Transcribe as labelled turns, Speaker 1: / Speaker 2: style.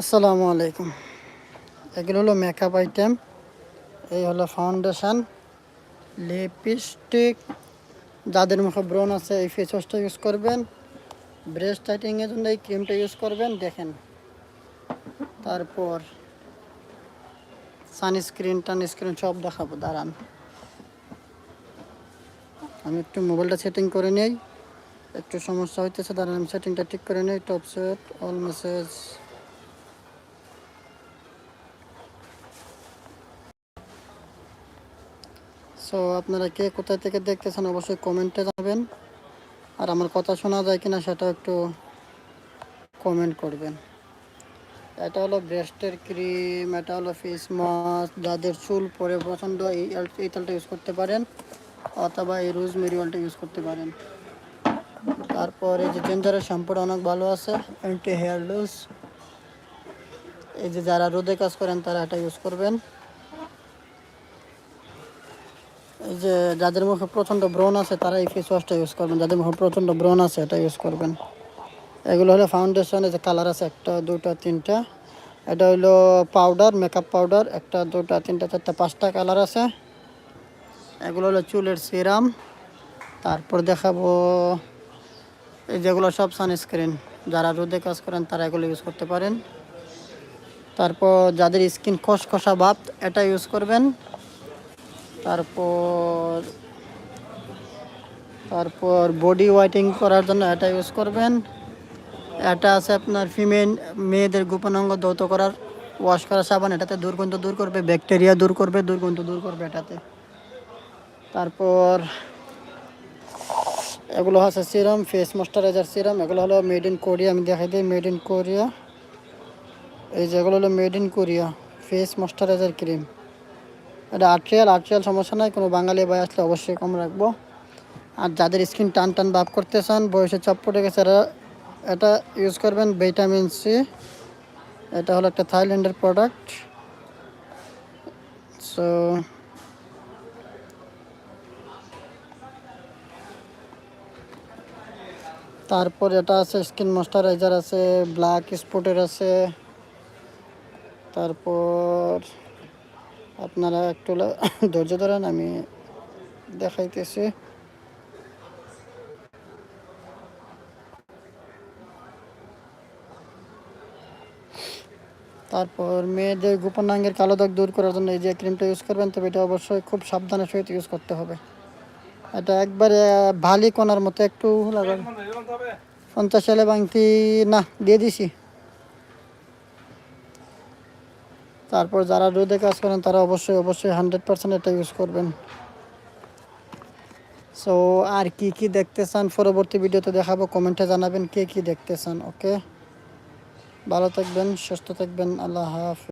Speaker 1: আসসালামু আলাইকুম। এগুলো হলো মেকআপ আইটেম এই হলো ফাউন্ডেশন লিপস্টিক যাদের মুখে ব্রণ আছে, এই ফেস ওয়াশটা ইউজ করবেন ব্রেস্ট টাইটিংয়ের জন্য এই ক্রিমটা ইউজ করবেন, দেখেন। তারপর সানস্ক্রিন টানস্ক্রিন সব দেখাবো, দাঁড়ান। আমি একটু মোবাইলটা সেটিং করে নেই, একটু সমস্যা হইতেছে, দাঁড়ান, আমি সেটিংটা ঠিক করে নেই top set all message so আপনারা কে কোথায় থেকে দেখতেছেন অবশ্যই কমেন্টে জানাবেন। আর আমার কথা শোনা যায় কিনা সেটা একটু কমেন্ট করবেন। এটা হলো ব্রেস্টের ক্রিম, এটা হলো ফেস মাস্ক, যাদের চুল পরে পছন্দ এই এই তেলটা ইউজ করতে পারেন, অথবা এই রোজ মেরিওয়ালটা ইউজ করতে পারেন। তারপর এই যে জেঞ্জারের শ্যাম্পুটা অনেক ভালো আছে অ্যান্টি হেয়ার লুজ এই যে যারা রোদে কাজ করেন তারা এটা ইউজ করবেন। এই যে যাদের মুখে প্রচণ্ড ব্রণ আছে, তারা এই ফেস ওয়াশটা ইউজ করবেন। যাদের মুখে প্রচণ্ড ব্রণ আছে, এটা ইউজ করবেন। এগুলো হলো ফাউন্ডেশন যে কালার আছে, একটা দুটা তিনটা। এটা হলো পাউডার মেকআপ পাউডার একটা দুটা তিনটা, চারটা, পাঁচটা কালার আছে। এগুলো হলো চুলের সিরাম তারপর দেখাবো এই যেগুলো সব সানস্ক্রিন যারা রোদে কাজ করেন, তারা এগুলো ইউজ করতে পারেন। তারপর যাদের স্কিন খসখসা ভাব, এটা ইউজ করবেন। তারপর তারপর বডি ওয়াইটিং করার জন্য এটা ইউজ করবেন। এটা আছে আপনার ফিমেল মেয়েদের গোপনাঙ্গ দৌত করার ওয়াশ করা সাবান, এটাতে দুর্গন্ধ দূর করবে ব্যাকটেরিয়া দূর করবে, দুর্গন্ধ দূর করবে এটাতে। তারপর, এগুলো আছে সিরাম ফেস ময়শ্চারাইজার সিরাম এগুলো হলো মেড ইন কোরিয়া আমি দেখাই দিই মেড ইন কোরিয়া এই যেগুলো হলো made in Korea face moisturizer cream এটা আটরিয়াল আটরিয়াল সমস্যা নাই, কোনো বাঙালি ভাই আসলে অবশ্যই কম রাখব। আর যাদের স্কিন টান টান ভাব করতে চান বয়সে চাপ পড়ে গেছে, এরা এটা ইউজ করবেন ভিটামিন সি এটা হলো একটা থাইল্যান্ডের প্রোডাক্ট সো তারপর এটা আছে স্কিন ময়শ্চারাইজার আছে, ব্ল্যাক স্পটের আছে। তারপর আপনারা একটু ধৈর্য ধরেন, আমি দেখাইতেছি। তারপর মেয়েদের গোপনাঙ্গের কালো দাগ দূর করার জন্য এই যে ক্রিমটা ইউজ করবেন, তবে এটা অবশ্যই খুব সাবধানের সহিত ইউজ করতে হবে। এটা একবারে ভালি কোনার মতো, একটু লাগাবে পঞ্চাশ এলে বাংতি না, দিয়ে দিছি। তারপর যারা রোদে কাজ করেন, তারা অবশ্যই অবশ্যই হান্ড্রেড পার্সেন্ট এটা ইউজ করবেন। সো আর কি কি দেখতে চান পরবর্তী ভিডিওতে দেখাবো কমেন্টে জানাবেন কে কি দেখতে চান ওকে ভালো থাকবেন, সুস্থ থাকবেন, আল্লাহ হাফিজ।